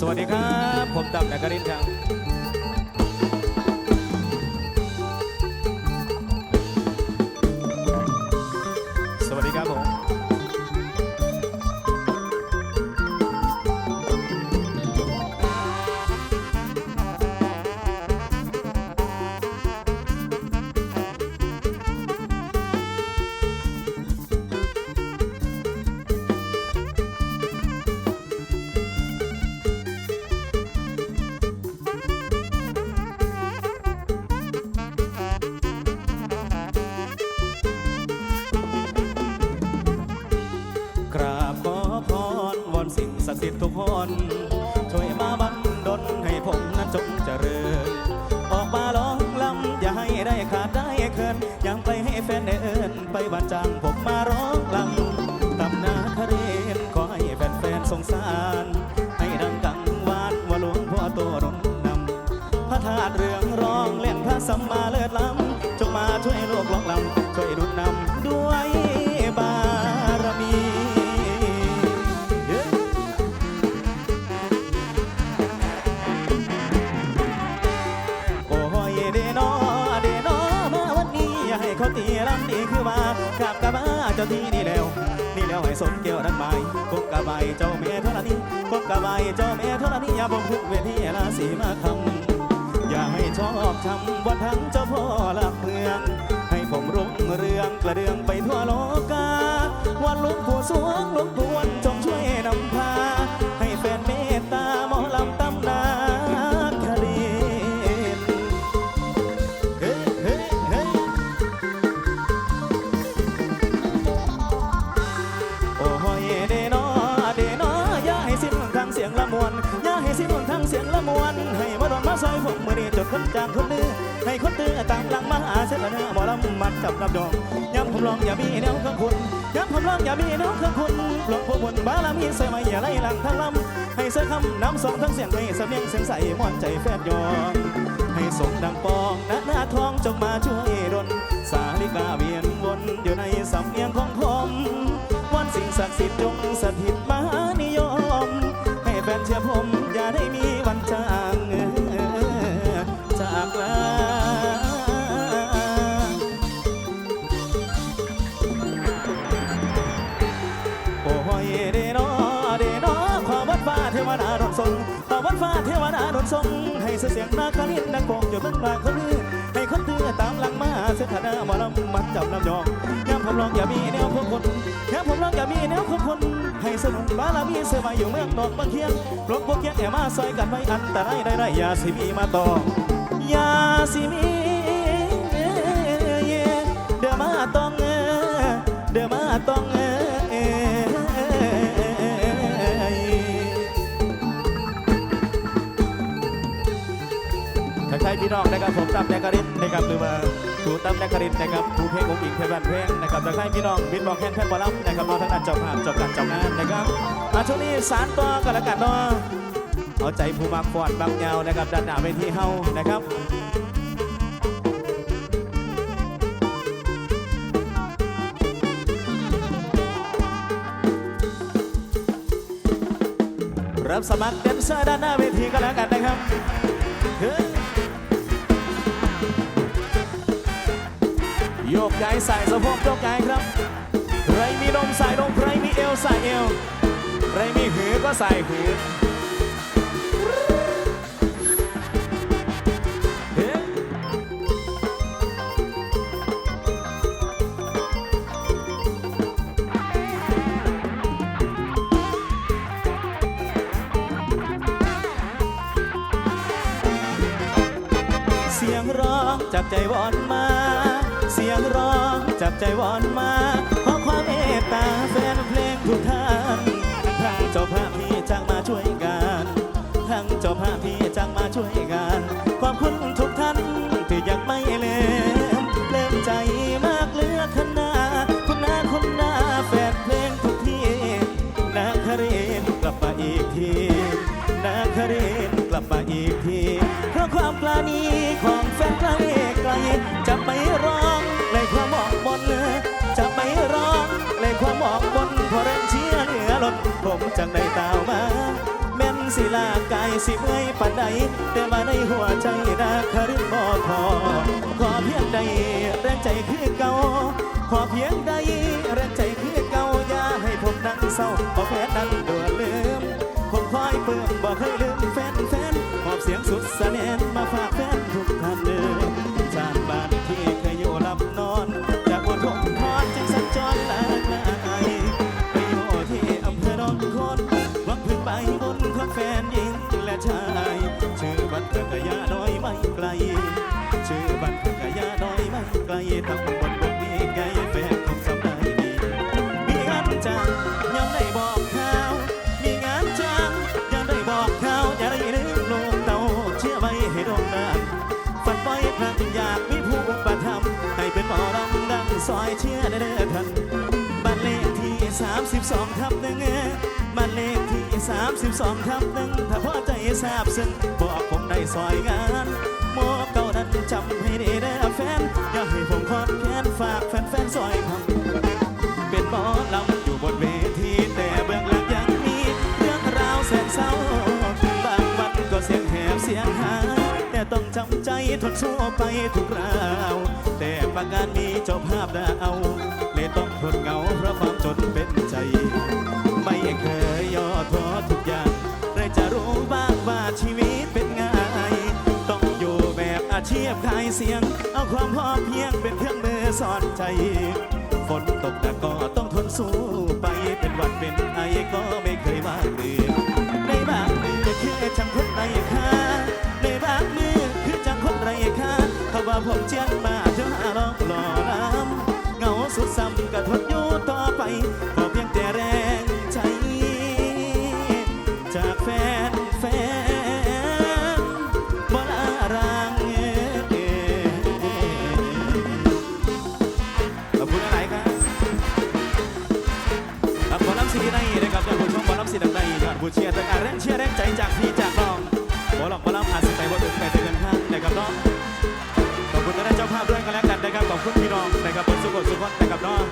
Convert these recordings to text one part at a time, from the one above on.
สวัสดีครับ ผมตั้มนักรินครับ บ้านจังผมมาร้องลำตำนาคเรนขอให้แฟนๆสงสาร ให้ดังกังวานว่าหลวงพ่อโตรนนำพระธาตุเรืองรองเล่นพระสัมมาเลิศล้ำจงมาช่วยโลกร้องลำช่วยรุนนำด้วย เจ้าที่นี่แล้ว นี่แล้วให้สมเกี่ยวดันไปคบกับใบเจ้าแม่เท่านี้คบกับใบเจ้าแม่เท่านี้อย่าบ่มพุกเวทีลาสีมาคำอย่าให้ชอบทำวันทั้งเจ้าพ่อหลักเมือง คนจางคนลือให้คนตื้อตามหลังมาหาเสนอหมอลำมัดกับรับดองย้ำผมลองอย่ามีแนวเครื่องคุณย้ำผมลองอย่ามีแนวเครื่องคุณหลงพ่อบุญบารมีใส่มาอย่าไล่หลังทางลำให้เสื้อคำน้ำสองทั้งเสียงให้สำเนียงเสียงใสม่วนใจแฟดยองให้สมดังปองณหน้าทองจงมาช่วยดลสาลิกาเวียนวนอยู่ในสำเนียงของผมวันสิ่งศักดิ์สิทธิ์จง เทวดาดนทรงให้เสียงนาคานินดังโป่งอยู่ตั้งกลางคนนี้ให้คนตื้อตามหลังมาเสถานาหมอลำมัดจับน้ำยองย้ำผมลองอย่ามีแนวคนย้ำผมลองอย่ามีแนวคนให้สนุกบารมีเสมาอยู่เมืองนอกบางเคียงหลวงพวกเคียงแอมาซอยกันไว้อันตรายได้ได้อย่าสิมีมาต่อยาสิมีเดี๋ยวมาต้องเออเดี๋ยวมาต้อง ทักทายพี่น้องนะครับผมตั้มแนกรินนะครับหรือว่าครูตั้มแนกรินนะครับครูเพลงองค์หญิงเพลงบ้านเพลงนะครับทักทายพี่น้องบินบอกแค่นแค่นบอลลัมนะครับรอทั้งนั้นเจ้าภาพจ้าการจ้างานนะครับมาช่วงนี้สารต่อกันล้วกันเนาะเอาใจผู้มักฟอนบางยานะครับด้านหน้าเวทีเฮานะครับรับสมัครแดนเซอร์ด้านหน้าเวทีกันแล้วกันนะครับ ยโยกย้ายใส่สะโพกโยกย้ายครับใครมีนมใส่นมใครมีเอวใส่เอวใครมีหือก็ใส่หือเสียงร้องจับใจวอนมาียงร้องจับใจวอนมา ขอความเมตตาแฟนเพลงทุกท่านทั้งเจ้าภาพที่จ้างมาช่วยกันทั้งเจ้าภาพที่จ้างมาช่วยกันขอบคุณทุกท่านที่ยังไม่เลมเล่มใจมากเหลือขนาคุณนาคุณนาแฟนเพลงทุกที่นาคาเรนกลับมาอีกทีนาคาเรนกลับมาอีกทีเพราะความปลาณีของแฟนไกลไกล ความหมอกบนพราะแรงเชียร์เหนือล้นผมจังได้ตาวมา แม่นสิลากายสิเมื่อยปานใดแต่ว่าในหัวใจนาคารินบ่พอขอเพียงใดแรงใจคือเก่าขอเพียงใดแรงใจคือเก่าอย่าให้ผมนั่งเศร้าเพแฟนนั้นด่วนลืมผมคอยเปิ่มบอกให้ลืมแฟนแฟนมอบเสียงสุดสะแนนมาฝากแฟน ชื่อบักยาน้อยไม่ไกล ชื่อบัตรกะยาน้อยไม่ไกลตำบลบกนี้ไกลแฟนคงสำได้ดีมีงานจ้างยังได้บอกข่าวมีงานจ้างยังได้บอกข่าวอย่าได้ลืมลงเตาเชื่อไว้ให้ดวงนานฝันไว้ครั้งอยากมีผู้อุประทับให้เป็นหมอรำดังซอยเชื่อได้เด้อท่านบ้านเลขที่ 32ทับหนึ่งบ้านเลขที่ 32ทับหนึ่งถ้าพอใจทราบซึ้งบอกผมได้ซอยงานโมเก่านั้นจำให้ดีเด้อแฟน อย่าให้ผมคอนแค้นฝากแฟนๆซอยคำเป็นหมอลำอยู่บนเวทีแต่เบื้องหลังยังมี เรื่องราวแสนเศร้าบางวันก็เสียงแหบเสียงหายแต่ต้องจำใจทนสู้ไปทุกราวแต่ประการมีเจ้าภาพดาวเลยต้องทนเหงาเพราะความจนเป็นใจ ยย่อท้อทุกอย่างใครจะรู้บ้างว่าชีวิตเป็นไง ต้องอยู่แบบอาชีพขายเสียง เอาความพอเพียงเป็นเครื่องมือสอนใจ ฝนตกแต่ก็ต้องทนสู้ไปเป็นวัดเป็นไอก็ไม่เคยว่าเลือในบางมือคือจังคนไรค่าในบางมือคือจังคนไรค่าเขาว่าผมเจียนมาเธอหาลองหล่อลำเงาสุดซ้ำก็ทนอยู่ต่อไปขอเพียงแต่แรง ผู้เชียร์จากการแรงเชียร์แรงใจจากพี่จากน้องบอหลอกบอรับอาจสิไปบ่ถึงไปถึงกันห้างนะครับน้องขอบคุณท่านเจ้าภาพด้วยกันแล้วกันนะครับขอบคุณพี่น้องนะครับบนสุขสุขคนนะครับน้อง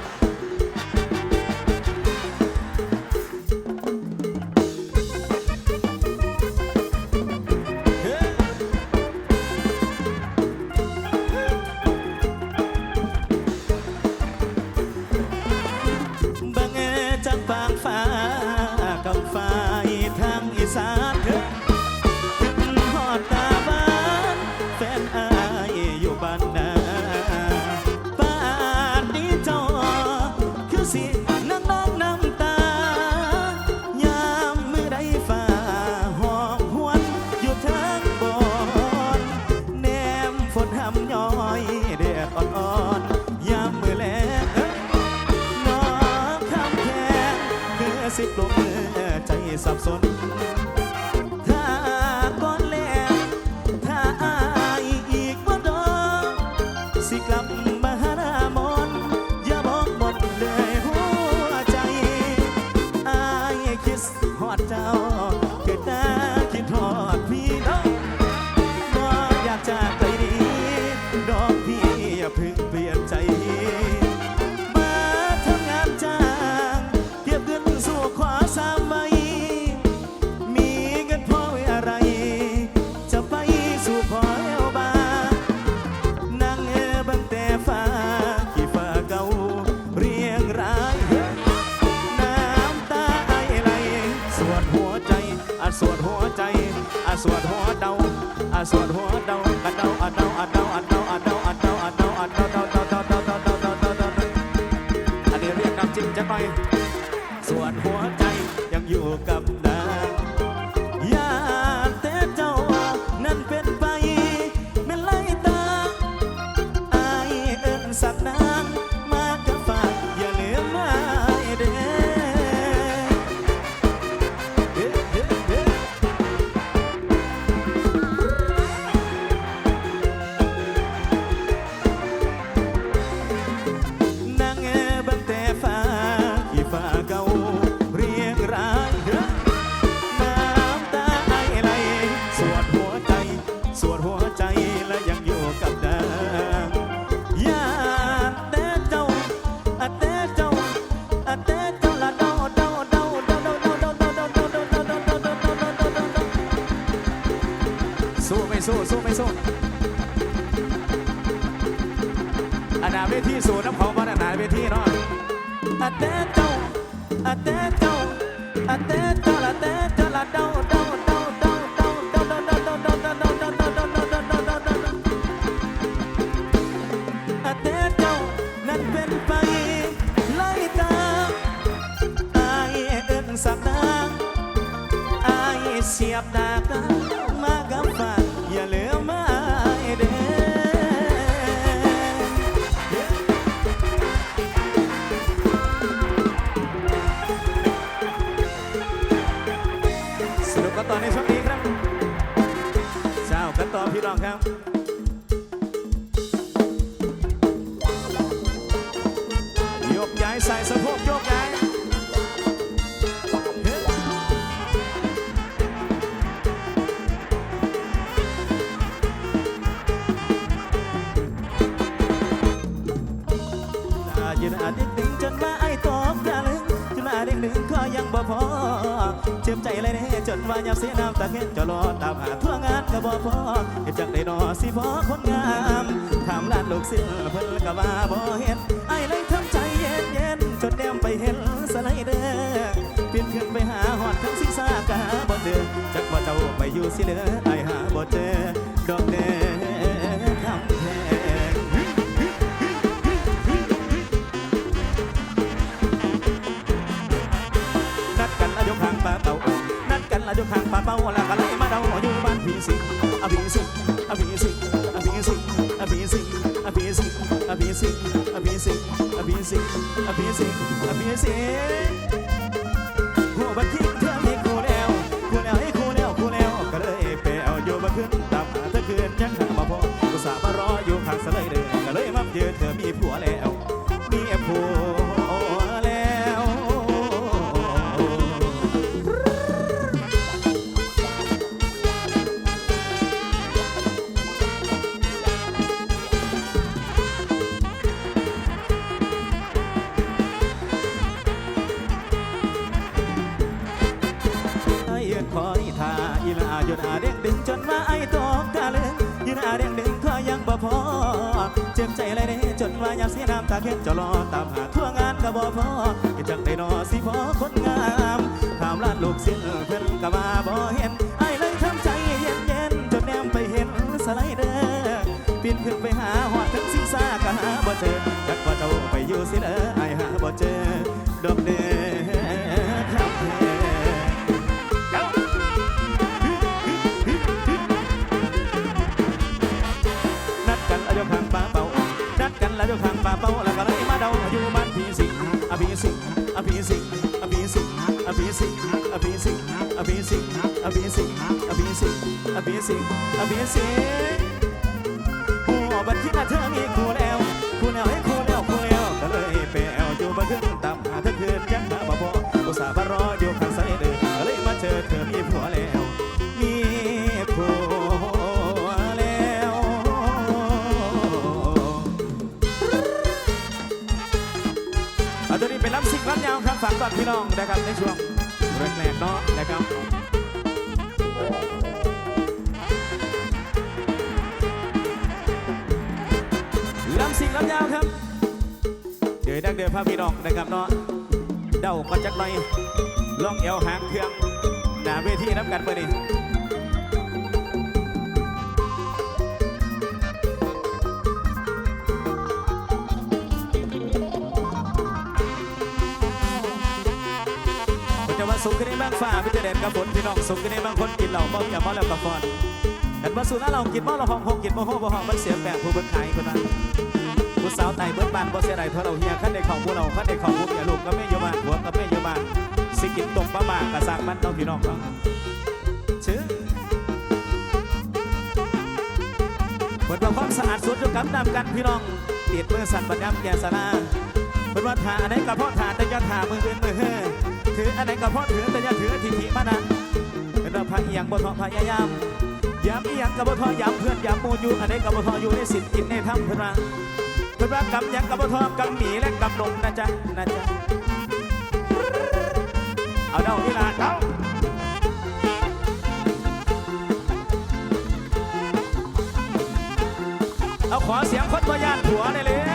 อยู่กับ สู้สู้ไม่สู้อันนาเวทีสู้น้ำเขาบ้านอันนาเวทีเนาะอันเต้เจ้าอันเต้เจ้าอันเต้เจ้าละเต้เจ้าละเดาเดาเดาเดาเดาเดาเดาเดาเดาเดาเดาเดาเดาเดาเดาเดาเดาเดาเดาอันเต้เจ้านั้นเป็นไปไล่ตามอายเอิ้นสักดาอายเสียบดากมา อในช่วงนี้ครับเช้ากันต่อพี่รองครับยกย้ายใส่สะโพกยกย้ายเฮ้ยอายืนอาเด็กดึงจนมาไอ้ตอบกะลึงจนมาเด็กดึงก็ยังบ่พอ เจ็บใจเลยเนี่ยจนว่ายับเสียน้ำตาเห็นจะรอตามหาทั่วงานก็บ่พอเห็นจังได้นอสิพอคนงามถามร้านลูกศิลเพิ่นก็ว่าบ่เห็นไอ้เลยทำใจเย็นเย็นจนแนมไปเห็นสไลเดอร์ปีนขึ้นไปหาหอดทั้งศีรษะก็หาบ่เจอจักว่าเจ้าไปอยู่สิเหลือไอ้หาบ่เจอดอกเด้อ อยู่บ้านพี่สิงอพี่สิ เจ็บใจเลยเด้จนว่าอยากเสียน้ำตาเข็ดจะรอตามหาทั่วงานก็บ่พอเฮ็จังได้นอสิพอคนงามถามร้านลูกศิลเพิ่นก็มาบ่เห็นไอ้เลยทำใจเย็นเย็นๆจนแนมไปเห็นสไลเดอร์ปีนขึ้นไปหาหอดถึงศีรษะก็หาบ่เจอจักว่าเจ้าไปอยู่สิเด้อไอ้หาบ่เจอดอกเด้อ นัดกันแล้วยกหางปลาเป่าแล้วก็เลยมาเดาอยู่บ้านพี่สิงอพี่สิงอพี่สิงอพี่สิงอพี่สิงอพี่สิงอพี่สิงอพี่สิงอพี่สิงอพี่สิงอพี่สิงหัวบันทิกเธอมีคู่แล้วคู่แล้วให้คู่แล้วคู่แล้วก็เลยไปแอวอยู่บ้านขึ้นตามหาเธอคืนยังหาบ่พออุตส่าห์มารออยู่ข้างไซเดอร์ก็เลยมาเจอเธอมีผัวแล้ว รับพี่น้องนะครับในช่วงแรกๆเนาะนะครับลำสิงลำยาวครับ เดี๋ยวดังเดือพาพี่น้องนะครับเนาะเดาก็จักหน่อยล่องเอวหางเครื่องหน้าเวทีน้ำกันเมื่อนี้ สุขกันในบางฝ่าพิจารณากับฝนพี่น้องสุขกันในบางคนกินเหล้าเมาอย่าเมาแล้วกับฟอนกันมาสู่น้าเรากินเมาเราห้องห้องกินเมาห้องบ่ห้องมันเสียแปลงผู้เบิ่งขายคนนั้นผู้สาวไต่เบิดบานบ่เสียไรเท่าเราเฮียขั้นในของผู้เราขั้นในของผู้เมียลูกก็ไม่อยู่บ้านหัวก็ไม่อยู่บ้านสิกินตกบ้าบ้ากระซังมันต้องพี่น้องเนาชื่อเปิดความสะอาดสุดอยู่กับน้ำกันพี่น้องติดมือสั่นบัดย้ำแก่สนาเป็นว่าทาอันไหนก็เพาะทาแต่ย่าทามืออื่นมือเฮ้อ ถืออันไหนก็พราะถือแต่อย่าถือทิฐิมานะเป็นว่าพระเอียงบ่ทอพยายามย้ำเอียงกับบ่ทอย้ำเพื่อนย้ำหมูอยู่อันไหนก็บ่ทออยู่ในสิทธิ์กินในธรรมพื่อนว่าเพื่อนว่ากำยังกับบ่ทอกำหมีและกำนมนะจ๊ะนะจ๊ะเอาเด้านี่ละเด้าเอาขอเสียงคนพยานผัวเลยเลย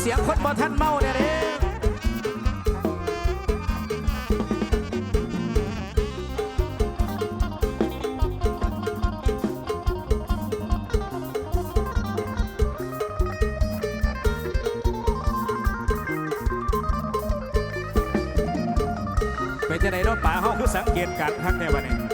เสียงคนบ่ท่านเมาเนี่ยเลยเป็นจะไหนรถป่าห้องคือสังเกตการณ์ทักในวันนี้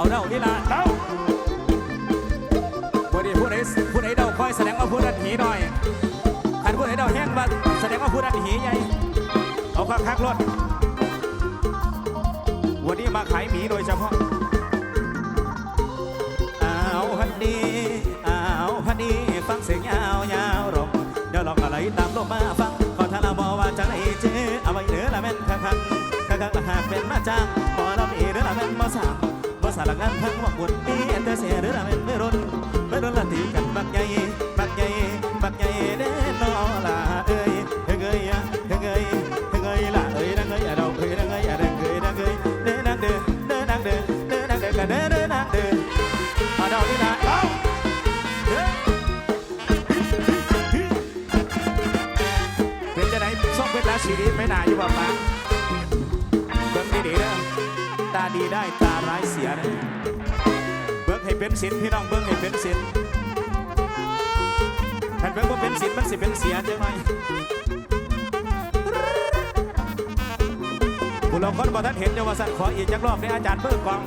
เอาเดานี่ละเดาบ่ได้ผู้ใดผู้ใดเดาคอยแสดงว่าผู้นั้นหีหน่อยคันผู้ใดเดาแห้งว่าแสดงว่าผู้นั้นหีใหญ่เอาคักคักๆรถวันนี้มาขายหมีโดยเฉพาะอ้าวฮันดีอ้าวฮันดีฟังเสียงยาวยาวๆรมเดี๋ยวลองอะไรตามลมมาฟังขอทาราบอกว่าจะไหนเจเอาไว้เหนือละแม่นคักคักคักคักละหากเป็นมาจ้างพอเรามีหรือละแม่นมาสั่งบ่ สารงานทั้งว่าบุญมีเตเสียหรือละแม่นไม่รุนไม่รุนละตีกันบักใหญ่บักใหญ่บักใหญ่เด้นอละเอ้ยเฮ้ยเอ้ยอะเฮ้ยเอ้ยเฮ้ยเอ้ยละเอ้ยนังเอ้ยอะเราเอ้ยนังเอ้ยอะนังเอ้ยนังเอ้ยเด้นังเด้อเด้นังเด้อเด้นังเด้อกันเด้อเด้นังเด้อมาเดานี่ละเอาเด้อเป็นจะไหนส่งเป็นราศีดีไม่น่าอยู่บ่ปะ ดีได้ตาร้ายเสียเด้อเบิ้งให้เป็นศิลพี่น้องเบิ้งให้เป็นศิลท่นเบิ้งว่าเป็นศิลมันสิเป็นเสียจังหน่อยผู้เราคนบ่ท่านเห็นจะว่าสั่นขออีกจักรอบในอาจารย์เบิ้งกอง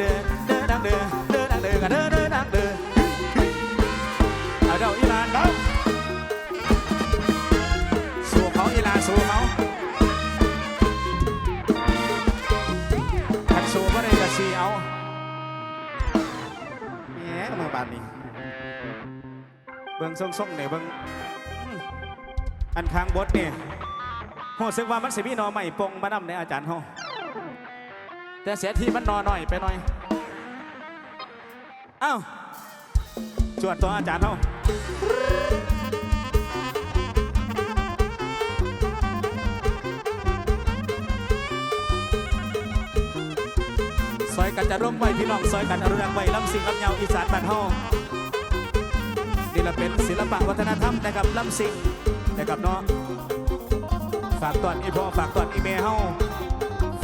เดินดังเดินเดินดังเดินเดินดังเดินกันเดินเดินดังเดินเอาเดาอีลานเดาสู้เขาอีหลานสู้เขาทันสู้ก็ได้กระสีเอาแหมมาบานนี้เบิ่งส่งๆเนี่ยเบิ่งอันทางบทเนี่ยโหสึกว่ามันสิมีหนอใหม่ปงมานำในอาจารย์เฮา แต่เสียทีมันนอหน่อยไปหน่อย เอ้าจวดตัวอาจารย์เฮาซอยกันจะร่วมไว้พี่น้องซอยกันอนุรักษ์ไว้ลำสิงลำเยาอีสานบ้านเฮานี่ละเป็นศิลปะวัฒนธรรมนะครับลำซิงนะครับเนาะฝากตอนอีพ่อฝากตอนอีเมเฮา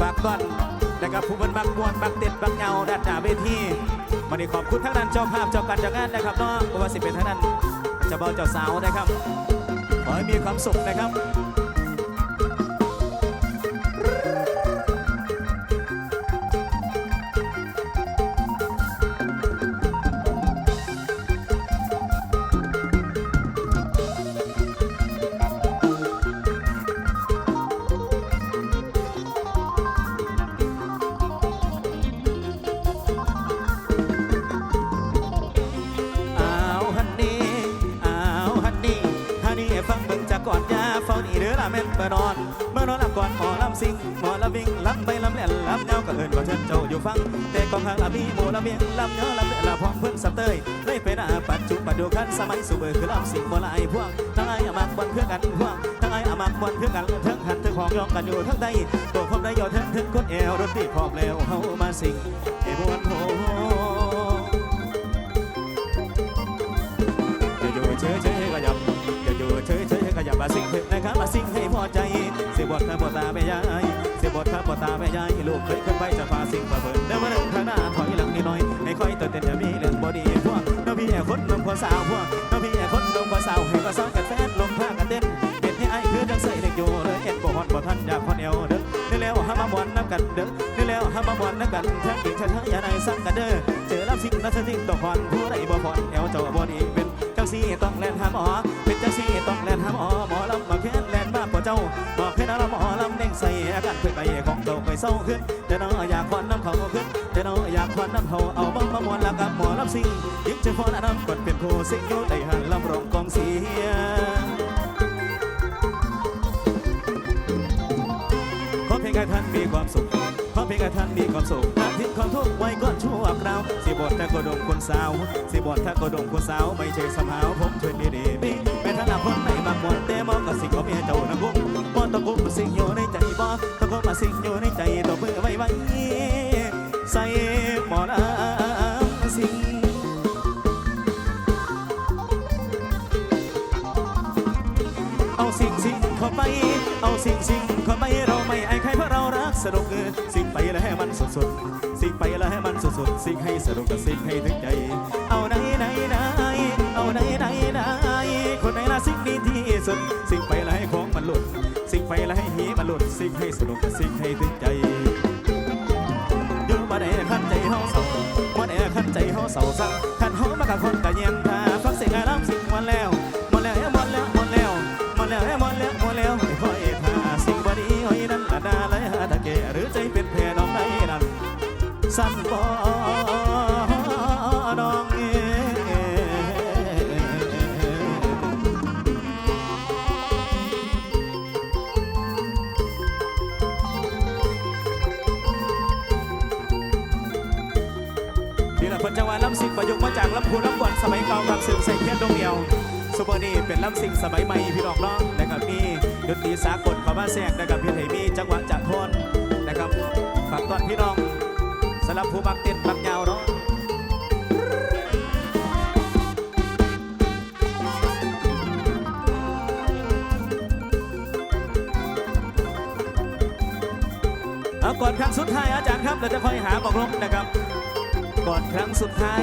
ฝากตอน นะครับผู้บันบักมวนบักเด็ดบักเงาด้านหน้าเวทีวันนี้ขอบคุณทั้งนั้นเจ้าภาพเจ้าการเจ้างานนะครับเนาะเพราะว่าสิเป็นทั้งนั้นเจ้าบ่าวเจ้าสาวนะครับขอให้มีความสุขนะครับ เมื่อนอนหลับก่อนหมอลำซิงหมอลำวิ่งลำไปลำแล่นลำเงาก็เอินว่าเชิญเจ้าอยู่ฟัง แต่กองข้างละมีหมูลำเวียงลำเงาลำเล่นละพร้อมเพิ่นสับเตยเลยไปหน้าปัจจุบันเดียวกันสมัยสูเบอร์คือลำสิงบ่หลายพวกทั้งไอ้อามักบนเพื่อกันพวกทั้งไอ้อามักบนเพื่อกันทั้งหันทั้งของยองกันอยู่ทั้งใดตัวผมได้ยอดทั้งทั้งกดแอวรถตีพร้อมแล้วเฮามาสิงไอ้มวนโหอย่าอยู่เฉยเฉยๆก็ยับอย่าอยู่เฉยเฉยๆก็ยับมาสิ่งเถิดนะครับมาสิ่งให้พอใจ สียบทข้าบทตาแม่ยายเสียบทข้าบทตาแม่ยายลูกเคยขึ้นไปจะพาสิ่งมาเปิดเดินมาเดินข้างหน้าถอยหลังนิดหน่อยให้คอยตื่นเต้นอย่ามีเรื่องบอดีพวกน้องพี่แอบคนนมคนสาวพวกน้องพี่แอบคนนมคนสาวให้ก็ซ้อนกันแฟนลมผ้ากันเต้นเห็นให้ไอ้คือจังใส่เด็กอยู่เลยเอ็นบ่ฮอนบ่ทันอยากพอนเอวเด้อนี่แล้วห้ามามวนน้ำกันเด้อนี่แล้วห้ามามวนน้ำกันทั้งหญิงชายทั้งอย่าในซ้ำกันเด้อเจอรับสิ่งนักสิ่งต่อพรผู้ใดบ่พรเอวเจ้าบ่ดีเป็น จังสีต้องแลนหาหมอเป็นจังสีต้องแลนหาหมอหมอลำมาแค้นแลนมาปวดเจ้าบอกให้นาละหมอลำเด้งใส่อาการเพื่อไก่ของเจ้าไปเศร้าขึ้นแต่น้ออยากควันน้ำเขาขึ้นแต่น้ออยากควันน้ำเขาเอาบ้างมามวนแล้วกับหมอลำซิงยิ่งจะพอน้ำกดเป็นผู้สิ่งอยู่ได้หันลำร้องกองเสียขอเพียงให้ท่านมีความสุข เพียงให้ท่านมีความสุขนักทิ้งความทุกข์ไว้ก่อนชั่วคราวสิบทถ้าก็ดมคนสาว สิบทถ้าก็ดมคนสาว ไม่ใช่สมาวผมเชิญดีดีมีเป็นท่านนักคนไหนบางมวนแต่มองกับสิ่งของเมียเจ้านะกุ้งบ่ต้องกุ้งสิ่งอยู่ในใจบ่ต้องกุ้งมาสิ่งอยู่ในใจตัวมือไว้ไว้ใส่หมอลำสิ่ง เอาสิ่งสิ่งเข้าไป เอาสิ่งสิ่งเข้าไปเราไม่ไอ้ใครเพราะเรารักสนุกเออสิ่งไปแล้วให้มันสุดๆสิ่งไปแล้วให้มันสุดๆสิ่งให้สนุกกับสิ่งให้ถึงใจ เอาไหนไหนไหนเอาไหนไหนไหนคนไหนละสิ่งดีที่สุด สิ่งไปแล้วให้ของมันหลุด สิ่งไปแล้วให้หีมันหลุด สิ่งให้สนุกกับสิ่งให้ถึงใจอยู่มาได้ขันใจเฮาเศร้ามาได้ขันใจเฮาเศร้าสั่ง นี่แหละเพิ่นจังหวะลำสิงประยุกต์มาจากลำพูนลำบอนสมัยเก่ากับสื่อใส่เพี้ยนดงเดียวซุปเปอร์นี่เป็นลำสิงสมัยใหม่พี่น้องเนาะนะครับมีดนตรีสากลเข้ามาแทรกนะครับพี่ไทยมีจังหวะจากทนนะครับฝากต้อนพี่น้องสำหรับผู้มักเต้นมักยาวเนาะเอาก่อนครั้งสุดท้ายอาจารย์ครับเราจะค่อยหาบอกลบนะครับ ก่อนครั้งสุดท้าย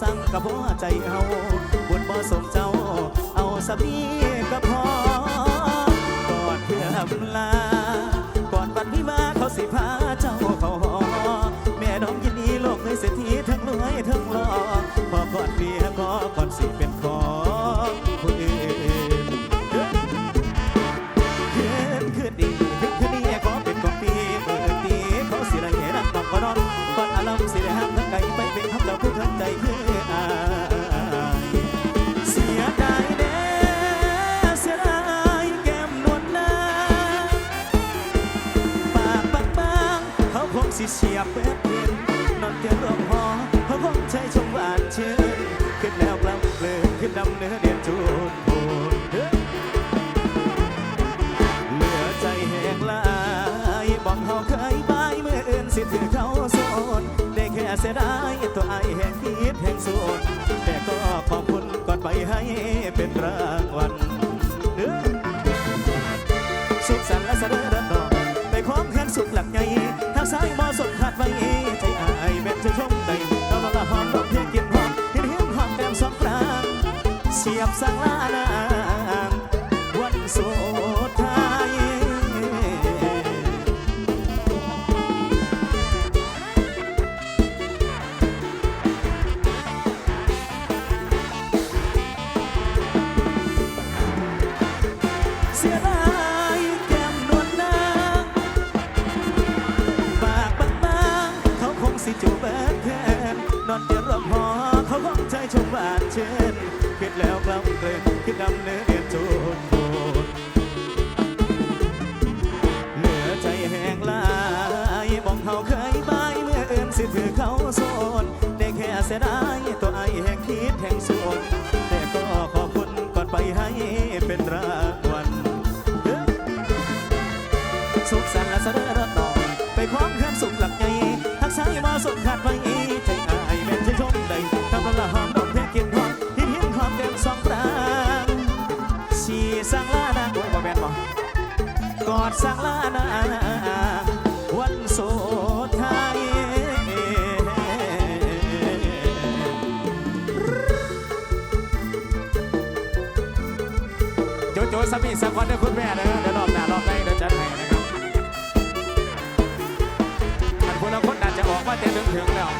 สั่งกับหัวใจเฮาบุญบ่สมเจ้า เอาสามีก็พอก่อนเพื่ออำลาก่อนวันพี่มาเขาสิพาเจ้าเขาหอแม่น้องยินดีโลกเลยเศรษฐีทั้งรวยทั้งหล่อพอก่อนเพียก เสียดายตัวไอแห่งคิดแห่งโซนแต่ก็ขอบคุณก่อนไปให้เป็นรางวัลเด้อสุขสันต์และเสด็จดอกไปของแขนสุดหลักใหญ่ทางซ้ายมอสดขาดไว้ใจไอายแม่นจะชมได้เราละละหอมดอกเพียงกินหอมเห็นเห็นหอมแก้มสองครั้งเสียบสั่งลา สิถือเขาโซนได้แค่เสียดายตัวไอแห่งคิดแห่งโซนแต่ก็ขอบคุณก่อนไปให้เป็นรางวัลสุขสันต์และเสด็จรอดต่อไปพร้อมแค่สุขหลักใหญ่ทักษายมาสมขาดไว้ใจอายเป็นใจชมใดทำละหอมดอกเพชรกินหอมหินหินหอมสั่งชีสังลานาโอ้ยบ่แม่นบ่กอดสังลานาวันโส สามีสักคนเด้อคุณแม่เด้อเดี๋ยวรอบหน้ารอบในเดี๋ยวจัดให้นะครับอันคนละคนอาจจะออกมาเต็มถึงถึงแล้ว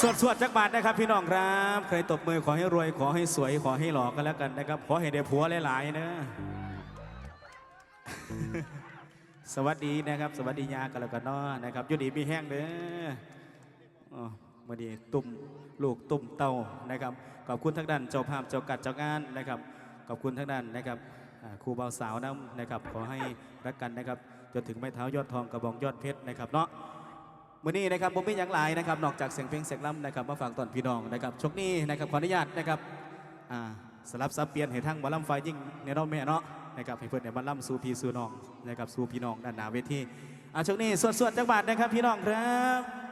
สวดสวดจักบาทนะครับพี่น้องครับเคยตบมือขอให้รวยขอให้สวยขอให้หล่อกันแล้วกันนะครับ ขอให้ได้ผัวหลายๆนะ สวัสดีนะครับ สวัสดียากันแล้วกันเนาะนะครับยุดีมีแห้งเด้ออ๋อมาดีตุ่มลูกตุ่มเต้านะครับขอบคุณทั้งด้านเจ้าภาพเจ้ากัดเจ้างานนะครับขอบคุณทั้งด้านนะครับครูเบาสาวน้ำนะครับขอให้รักกันนะครับจนถึงไม้เท้ายอดทองกระบองยอดเพชรนะครับเนาะมื่อนี้นะครับผมมีอย่างหลายนะครับนอกจากเสียงเพลงเสียงล่ำนะครับมาฝากตอนพี่น้องนะครับชกนี้นะครับขออนุญาตนะครับสลับซับเปลี่ยนให้ทั้งหมอลำไฟยิ่งในรอบแม่เนาะ นะครับให้เพื่อนเนี่ยมาล่ำสู่พี่สู่น้องนะครับสู่พี่น้องด้านหน้าเวทีอ่าชกนี้สวดๆจังหวัดนะครับพี่น้องครับ